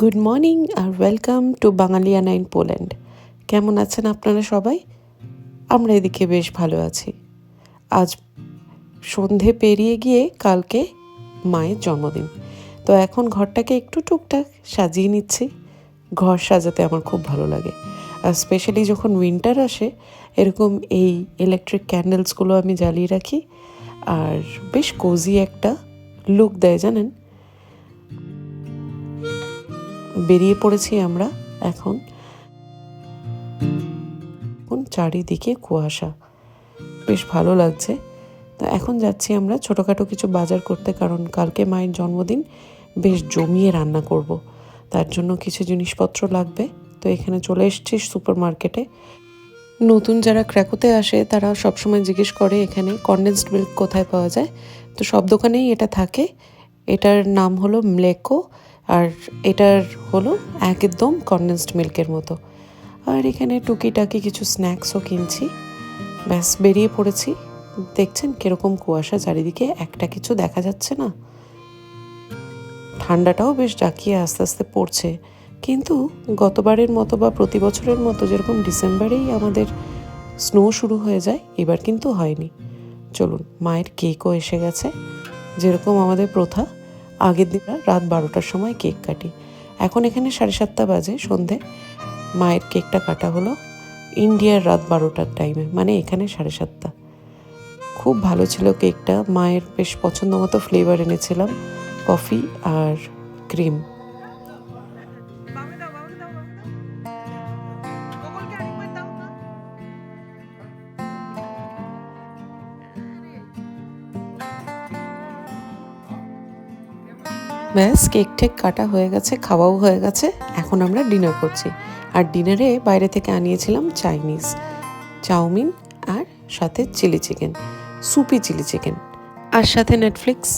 Good morning R welcome to Bangaliyana in Poland কেমন আছেন আপনারা সবাই? আমরা এদিকে বেশ ভালো আছি। আজ সন্ধে পেরিয়ে গিয়ে কালকে মায়ের জন্মদিন। তো এখন ঘরটাকে একটু টুকটাক সাজিয়ে নিচ্ছি। ঘর সাজাতে আমার খুব ভালো লাগে। আর স্পেশালি যখন উইন্টার আসে, এরকম এই ইলেকট্রিক ক্যান্ডেলসগুলো আমি জ্বালিয়ে রাখি। আর বেশ কোজি একটা লুক দেয় জানেন? বেরিয়ে পড়েছি আমরা এখন। চারিদিকে কুয়াশা। বেশ ভালো লাগছে। তো এখন যাচ্ছি আমরা ছোটোখাটো কিছু বাজার করতে, কারণ কালকে মায়ের জন্মদিন। বেশ জমিয়ে রান্না করব। তার জন্য কিছু জিনিসপত্র লাগবে। তো এখানে চলে এসেছি সুপার মার্কেটে নতুন যারা ক্র্যাকোতে আসে, তারা সবসময় জিজ্ঞেস করে এখানে কনডেন্সড মিল্ক কোথায় পাওয়া যায়। তো সব দোকানেই এটা থাকে। এটার নাম হলো মলেকো আর এটার হলো একদম কনডেন্সড মিল্কের মতো। আর এখানে টুকিটাকি কিছু স্ন্যাক্সও কিনছি। ব্যাস, বেরিয়ে পড়েছি। দেখছেন কীরকম কুয়াশা, চারিদিকে একটা কিছু দেখা যাচ্ছে না। ঠান্ডাটাও বেশ জাকিয়ে আস্তে আস্তে পড়ছে। কিন্তু গতবারের মতো বা প্রতি বছরের মতো যেরকম ডিসেম্বরেই আমাদের স্নো শুরু হয়ে যায়, এবার কিন্তু হয়নি। চলুন, মায়ের কেকও এসে গেছে। যেরকম আমাদের প্রথা আগের দিন রাত বারোটার সময় কেক কাটি। এখন এখানে সাড়ে সাতটা বাজে, সন্ধে। মায়ের কেকটা কাটা হলো ইন্ডিয়ার রাত বারোটার টাইমে মানে এখানে সাড়ে সাতটা। খুব ভালো ছিল কেকটা, মায়ের বেশ পছন্দ মতো ফ্লেভার এনেছিলাম কফি আর ক্রিম ব্যাস কেক ঠেক কাটা হয়ে গেছে, খাওয়াও হয়ে গেছে। এখন আমরা ডিনার করছি। আর ডিনারে বাইরে থেকে আনিয়েছিলাম চাইনিজ চাউমিন আর সাথে chilli chicken soupy chilli chicken আর সাথে নেটফ্লিক্স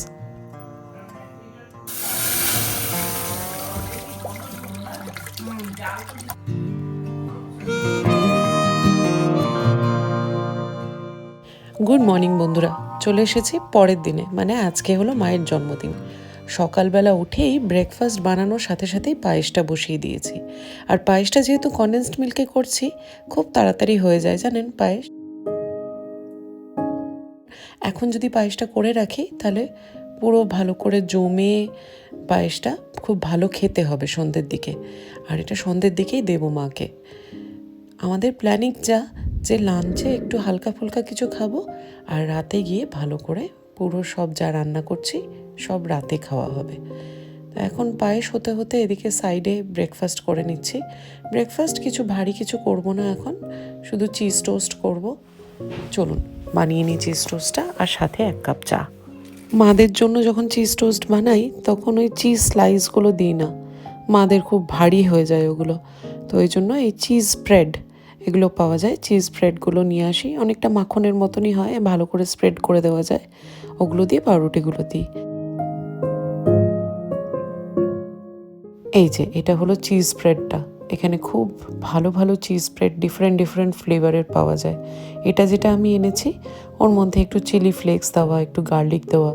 গুড মর্নিং বন্ধুরা। চলে এসেছি পরের দিনে মানে আজকে হলো মায়ের জন্মদিন। সকালবেলা উঠেই ব্রেকফাস্ট বানানোর সাথে সাথেই পায়েসটা বসিয়ে দিয়েছি। আর পায়েসটা যেহেতু কন্ডেন্সড মিল্কে করছি, খুব তাড়াতাড়ি হয়ে যায়, জানেন পায়েস? এখন যদি পায়েসটা করে রাখি, তাহলে পুরো ভালো করে জমে পায়েসটা খুব ভালো খেতে হবে সন্ধ্যের দিকে। আর এটা সন্ধ্যের দিকেই দেবো মাকে। আমাদের প্ল্যানিং যা, যে লাঞ্চে একটু হালকা ফুলকা কিছু খাব, আর রাতে গিয়ে ভালো করে পুরো সব যা রান্না করছি, সব রাতে খাওয়া হবে। এখন পায়েস হতে হতে এদিকে সাইডে ব্রেকফাস্ট করে নিচ্ছি। ব্রেকফাস্ট কিছু ভারী কিছু করব না এখন, শুধু চিজ টোস্ট করব। চলুন, বানিয়ে নিই চিজ টোস্টটা আর সাথে এক কাপ চা। মাদের জন্য যখন চিজ টোস্ট বানাই, তখন ওই চিজ স্লাইসগুলো দিই না। মাদের খুব ভারী হয়ে যায় ওগুলো। তো ওই জন্য এই চিজ স্প্রেড এগুলো পাওয়া যায়। চিজ স্প্রেডগুলো নিয়ে আসি। অনেকটা মাখনের মতনই হয়, ভালো করে স্প্রেড করে দেওয়া যায়। ওগুলো দিয়ে পাউরুটিগুলো দিই। এই যে, এটা হলো চিজ স্প্রেডটা এখানে খুব ভালো ভালো চিজ স্প্রেড ডিফারেন্ট ডিফারেন্ট ফ্লেভারের পাওয়া যায়। এটা যেটা আমি এনেছি, ওর মধ্যে একটু চিলি ফ্লেক্স দেওয়া, একটু গার্লিক দেওয়া।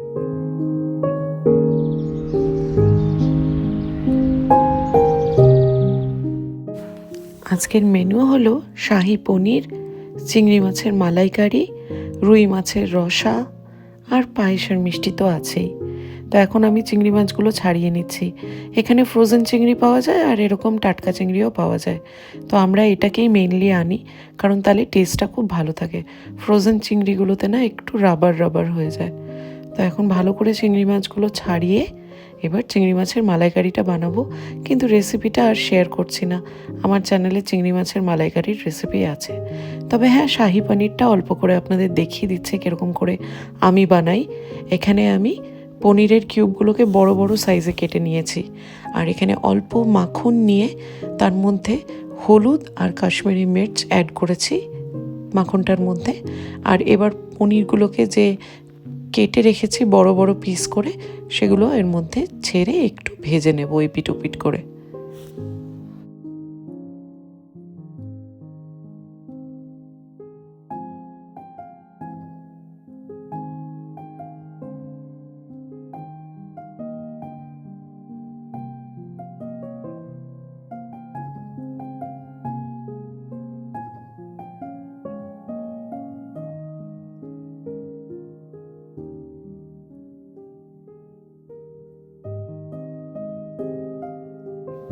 আজকের মেনু হলো শাহি পনির, চিংড়ি মাছের মালাইকারি, রুই মাছের রসা আর পায়েসের মিষ্টি তো আছেই। তো এখন আমি চিংড়ি মাছগুলো ছাড়িয়ে নিচ্ছি। এখানে ফ্রোজেন চিংড়ি পাওয়া যায় আর এরকম টাটকা চিংড়িও পাওয়া যায়। তো আমরা এটাকেই মেনলি আনি, কারণ তাহলে টেস্টটা খুব ভালো থাকে। ফ্রোজেন চিংড়িগুলোতে না একটু রাবার রাবার হয়ে যায়। তো এখন ভালো করে চিংড়ি মাছগুলো ছাড়িয়ে এবার চিংড়ি মাছের মালাইকারিটা বানাবো, কিন্তু রেসিপিটা আর শেয়ার করছি না। আমার চ্যানেলে চিংড়ি মাছের মালাইকারির রেসিপি আছে। তবে হ্যাঁ শাহি পনিরটা অল্প করে আপনাদের দেখিয়ে দিচ্ছে কীরকম করে আমি বানাই। এখানে আমি পনিরের কিউবগুলোকে বড় বড় সাইজে কেটে নিয়েছি। আর এখানে অল্প মাখন নিয়ে তার মধ্যে হলুদ আর কাশ্মীরি মির্চ অ্যাড করেছি মাখনটার মধ্যে। আর এবার পনিরগুলোকে যে কেটে রেখেছি বড় বড় পিস করে, সেগুলো এর মধ্যে ছেড়ে একটু ভেজে নেব ওই পিটুপিট করে।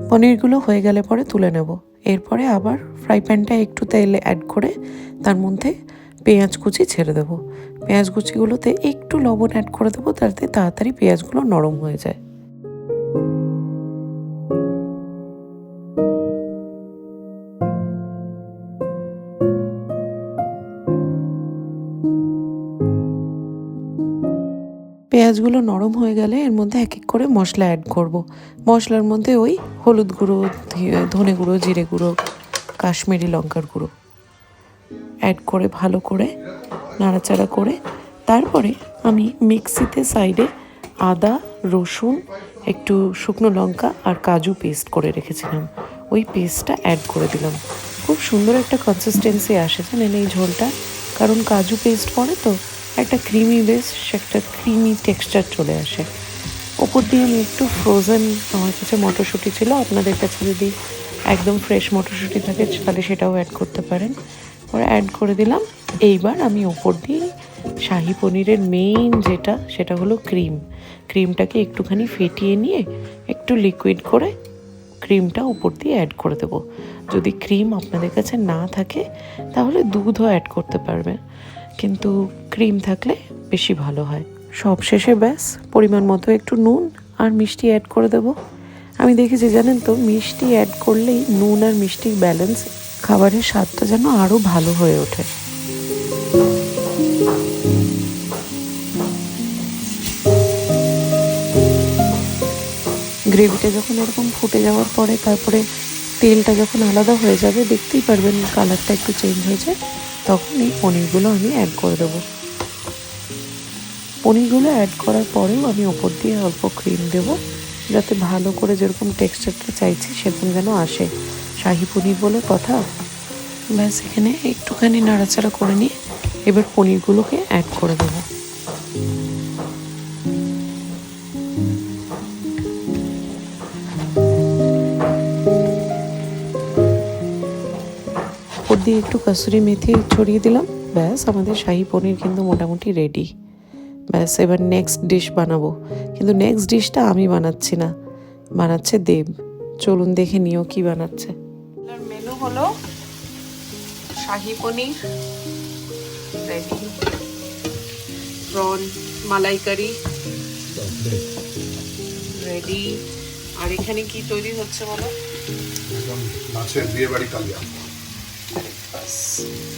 পনিরগুলো হয়ে গেলে পরে তুলে নেব। এরপরে আবার ফ্রাই প্যানটা একটু তেলে অ্যাড করে তার মধ্যে পেঁয়াজ কুচি ছেড়ে দেবো। পেঁয়াজ কুচিগুলোতে একটু লবণ অ্যাড করে দেবো, তাতে তাড়াতাড়ি পেঁয়াজগুলো নরম হয়ে যায়। পেঁয়াজগুলো নরম হয়ে গেলে এর মধ্যে এক এক করে মশলা অ্যাড করব। মশলার মধ্যে ওই হলুদ গুঁড়ো ধনে গুঁড়ো, জিরে গুঁড়ো, কাশ্মীরি লঙ্কার গুঁড়ো অ্যাড করে ভালো করে নাড়াচাড়া করে তারপরে আমি মিক্সিতে সাইডে আদা, রসুন, একটু শুকনো লঙ্কা আর কাজু পেস্ট করে রেখেছিলাম। ওই পেস্টটা অ্যাড করে দিলাম। খুব সুন্দর একটা কনসিস্টেন্সি আসে জানেন এই ঝোলটা। কারণ কাজু পেস্ট পড়ে তো একটা ক্রিমি বেশ একটা ক্রিমি টেক্সচার চলে আসে। ওপর দিয়ে আমি একটু ফ্রোজেন আমার কাছে মটরশুঁটি ছিল, আপনাদের কাছে যদি একদম ফ্রেশ মটরশুঁটি থাকে, তাহলে সেটাও অ্যাড করতে পারেন। ওরা অ্যাড করে দিলাম। এইবার আমি ওপর দিয়ে শাহি পনিরের মেইন যেটা, সেটা হলো ক্রিম ক্রিমটাকে একটুখানি ফেটিয়ে নিয়ে একটু লিকুইড করে ক্রিমটা উপর দিয়ে অ্যাড করে দেবো। যদি ক্রিম আপনাদের কাছে না থাকে, তাহলে দুধও অ্যাড করতে পারবে কিন্তু ক্রিম থাকলে বেশি ভালো হয়। সব শেষে ব্যাস, পরিমাণ মতো একটু নুন আর মিষ্টি অ্যাড করে দেবো। আমি দেখেছি, জানেন তো, মিষ্টি অ্যাড করলেই নুন আর মিষ্টির ব্যালেন্স খাবারের স্বাদটা যেন আরও ভালো হয়ে ওঠে। গ্রেভিটা যখন এরকম ফুটে যাওয়ার পরে, তারপরে তেলটা যখন আলাদা হয়ে যাবে, দেখতেই পারবেন কালারটা একটু চেঞ্জ হয়েছে। তখন এই পনিরগুলো আমি অ্যাড করে দেবো। পনিরগুলো অ্যাড করার পরেও আমি ওপর দিয়ে অল্প ক্রিম দেব, যাতে ভালো করে যেরকম টেক্সচারটা চাইছি সেরকম যেন আসে। শাহি পনির বলে কথা। ব্যাস, এখানে একটুখানি নাড়াচাড়া করে নিয়ে এবার পনিরগুলোকে অ্যাড করে দেবো। ওপর দিয়ে একটু কাসুরি মেথি ছড়িয়ে দিলাম। ব্যাস আমাদের শাহি পনির কিন্তু মোটামুটি রেডি ব্যাস এবার নেক্সট ডিশ বানাবো। কিন্তু নেক্সট ডিশটা আমি বানাচ্ছি না বানাচ্ছে দেব। চলুন দেখে নিও কি বানাচ্ছে। মেনু হলো shahi paneer ready prawn malaikari ready আর এখানে কি তৈরি হচ্ছে বলো? মাছের বিয়ে বাড়ি কালিয়া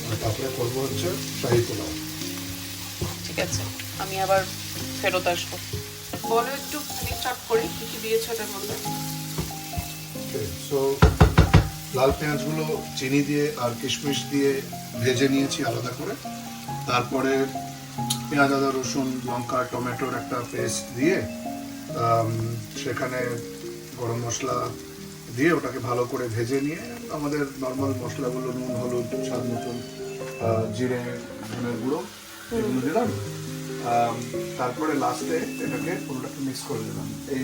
আর তারপরে করব হচ্ছে শাহি পোলাও। ঠিক আছে আমি আবার ফেরত আসব। বলো একটু স্টার্ট করি কি কি দিয়েছ এটার মধ্যে? সো লাল পেঁয়াজগুলো চিনি দিয়ে আর কিশমিশ দিয়ে ভেজে নিয়েছি আলাদা করে। তারপরে পেঁয়াজ আদা রসুন লঙ্কা টমেটোর একটা পেস্ট দিয়ে সেখানে গরম মশলা দিয়ে ওটাকে ভালো করে ভেজে নিয়ে আমাদের নর্মাল মশলাগুলো নুন, হলুদ, স্বাদ মতন জিরে, ধনের গুঁড়ো, এগুলো দিলাম তারপরে লাস্টে এটাকে পুরোটাকে মিক্স করে দিলাম। এই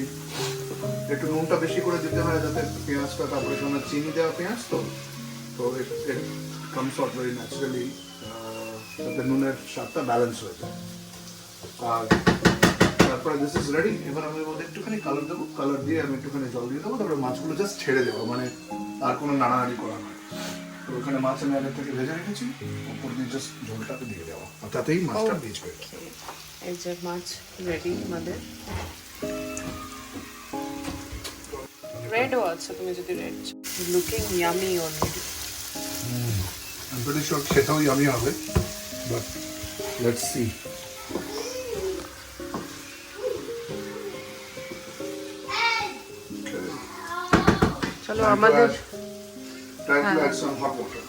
একটু নুনটা বেশি করে দিতে হয় যাতে পেঁয়াজটা, তারপরে তোমার চিনি দেওয়া পেঁয়াজ তো তো it comes out very naturally যাতে নুনের স্বাদটা ব্যালেন্স হয়ে যায়। আর তারপরে দিস ইজ রেডি এবার আমি মধ্যে একটুখানি কালার দেবো। কালার দিয়ে আমি একটুখানি জল দিয়ে দেবো। তারপরে মাছগুলো জাস্ট ছেড়ে দেবো। মানে আর কোনো নাড়ানাড়ি করা নয়। তো ওখানে মাছ আমি আগে থেকে ভেজে রেখেছি। উপর দিয়ে জাস্ট ঝোলটাকে দিয়ে দেওয়া আর তাতেই মাছটা ভিজবে। এই যে মাছ রেডি আমাদের। রেডও আছে তুমি যদি red looking yummy already I'm pretty sure খেতেও ইয়ামি হবে। বাট লেটস সি চলো আমাদের Try to add some hot water.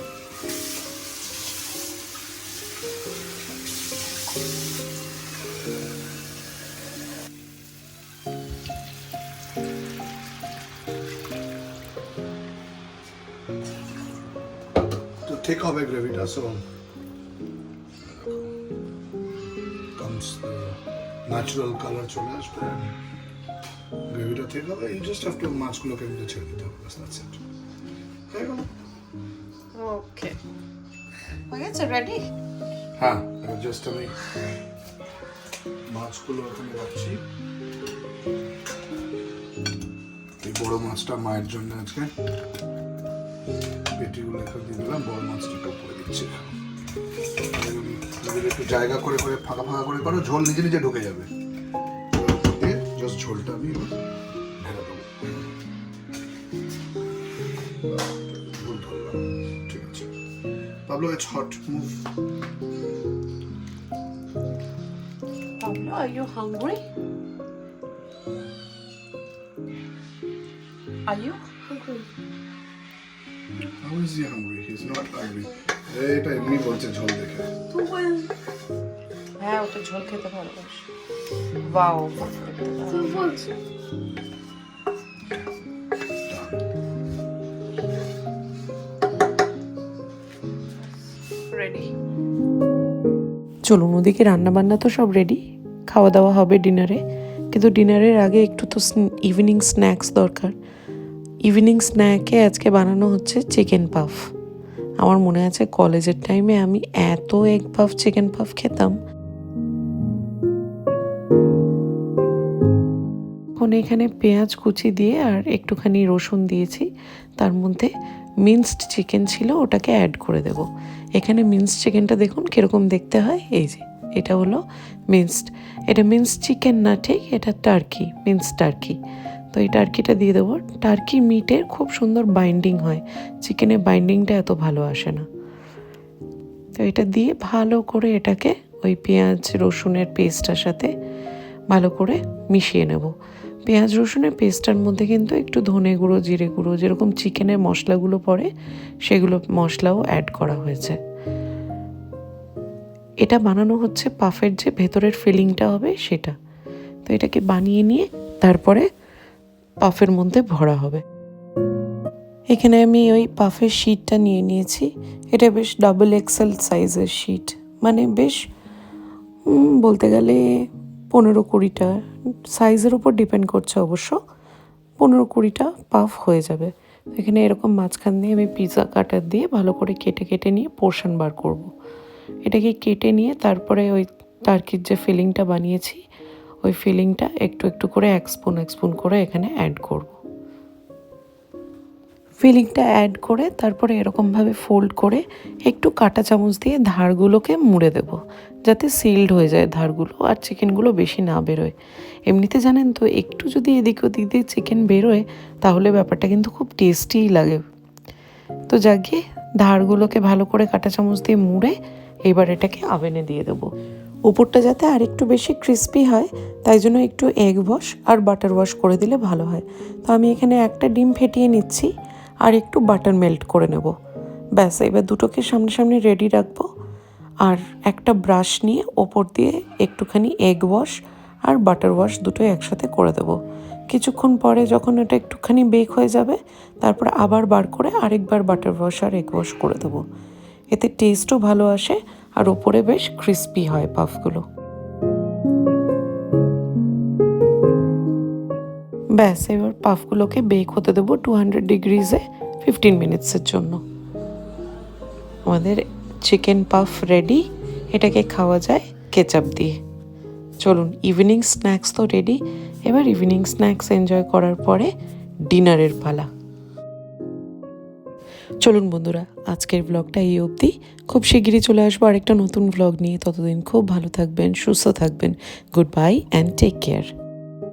তো ঠিক হবে gravity so comes the natural color চলে আসবে গ্রেভিটা ঠিক হবে ইউ জাস্ট হ্যাভ টু মাছগুলোকে মধ্যে ছেড়ে দিতে হবে বাস দ্যাটস ইট হয়ে গেল ওকে হয়ে গেছে রেডি হ্যাঁ জাস্ট আমি মাছগুলো ওখানে রাখছি। এই বড় মাছটা মায়ের জন্য আজকে। পেটিগুলো একটু দিয়ে দিলাম বড় মাছটা একটু করে দিচ্ছি। একটু জায়গা করে করে ফাঁকা ফাঁকা করে করো ঝোল নিজে নিজে ঢুকে যাবে। জাস্ট ঝোলটা আমি Pablo it's hot move Pablo, are you hungry? Are you hungry? How is he hungry? He's not hungry. এটা এমনি বলছে ঝোল দেখে হ্যাঁ ও তো ঝোল খেতে ভালোবাসে বাও রেডি চলুন, ওদিকে রান্না বান্না তো সব রেডি খাওয়া দাওয়া হবে ডিনারে কিন্তু ডিনারের আগে একটু তো ইভিনিং স্ন্যাক্স দরকার। ইভিনিং স্ন্যাকে আজকে বানানো হচ্ছে চিকেন পাফ আমার মনে আছে কলেজের টাইমে আমি এত এগ পাফ চিকেন পাফ খেতাম। এখানে পেঁয়াজ কুচি দিয়ে আর একটুখানি রসুন দিয়েছি। তার মধ্যে মিন্সড চিকেন ছিল, ওটাকে অ্যাড করে দেব। এখানে মিন্সড চিকেনটা দেখুন কীরকম দেখতে হয়। এই যে, এটা হলো মিন্সড এটা মিন্সড চিকেন না, ঠিক? এটা টার্কি মিন্সড টার্কি তো এই টার্কিটা দিয়ে দেবো। টার্কি মিটের খুব সুন্দর বাইন্ডিং হয়। চিকেনের বাইন্ডিংটা এত ভালো আসে না। তো এটা দিয়ে ভালো করে এটাকে ওই পেঁয়াজ, রসুনের পেস্টটার সাথে ভালো করে মিশিয়ে নেব। পেঁয়াজ রসুনের পেস্টটার মধ্যে কিন্তু একটু ধনে গুঁড়ো, জিরে গুঁড়ো যেরকম চিকেনের মশলাগুলো পড়ে সেগুলো মশলাও অ্যাড করা হয়েছে। এটা বানানো হচ্ছে পাফের যে ভেতরের ফিলিংটা হবে সেটা। তো এটাকে বানিয়ে নিয়ে তারপরে পাফের মধ্যে ভরা হবে। এখানে আমি ওই পাফের শিটটা নিয়ে নিয়েছি। এটা বেশ ডাবল এক্সেল সাইজের শিট মানে বেশ বলতে গেলে পনেরো কুড়িটা সাইজের উপর ডিপেন্ড করছে অবশ্য পনেরো কুড়িটা পাফ হয়ে যাবে এখানে এরকম মাঝখান দিয়ে আমি পিৎজা কাটার দিয়ে ভালো করে কেটে কেটে নিয়ে পোর্শন বার করব। এটাকে কেটে নিয়ে তারপরে ওই টার্কির যে ফিলিংটা বানিয়েছি, ওই ফিলিংটা একটু একটু করে এক স্পুন এক স্পুন করে এখানে অ্যাড করব। ফিলিংটা অ্যাড করে তারপরে এরকমভাবে ফোল্ড করে একটু কাঁটা চামচ দিয়ে ধারগুলোকে মুড়ে দেব, যাতে সিল্ড হয়ে যায় ধারগুলো আর চিকেনগুলো বেশি না বেরোয়। এমনিতে জানেন তো, একটু যদি এদিক ওদিক দিয়ে চিকেন বেরোয়, তাহলে ব্যাপারটা কিন্তু খুব টেস্টিই লাগে। তো জাগিয়ে ধারগুলোকে ভালো করে কাটা চামচ দিয়ে মুড়ে, এবার এটাকে আভেনে দিয়ে দেবো। উপরটা যাতে আর একটু বেশি ক্রিস্পি হয়, তাই জন্য একটু এগ ওয়াশ আর বাটার ওয়াশ করে দিলে ভালো হয়। তো আমি এখানে একটা ডিম ফেটিয়ে নিচ্ছি। আর একটু বাটার মেল্ট করে নেব। ব্যাস, এবার দুটোকে সামনাসামনি রেডি রাখব। আর একটা ব্রাশ নিয়ে ওপর দিয়ে একটুখানি এগ ওয়াশ আর বাটার ওয়াশ দুটো একসাথে করে দেবো। কিছুক্ষণ পরে যখন এটা একটুখানি বেক হয়ে যাবে, তারপর আবার বার করে আরেকবার বাটার ওয়াশ আর এগ ওয়াশ করে দেবো। এতে টেস্টও ভালো আসে আর ওপরে বেশ ক্রিস্পি হয় পাফগুলো ব্যাস, এবার পাফগুলোকে বেক হতে দেবো টু হান্ড্রেড ডিগ্রিজে ফিফটিন মিনিটসের জন্য। আমাদের চিকেন পাফ রেডি এটাকে খাওয়া যায় কেচাপ দিয়ে। চলুন ইভিনিং স্ন্যাক্স তো রেডি এবার ইভিনিং স্ন্যাক্স এনজয় করার পরে ডিনারের পালা। চলুন বন্ধুরা, আজকের ব্লগটা এই অবধি। খুব শিগগিরই চলে আসব আরেকটা নতুন ব্লগ নিয়ে। ততদিন খুব ভালো থাকবেন, সুস্থ থাকবেন। Goodbye and take care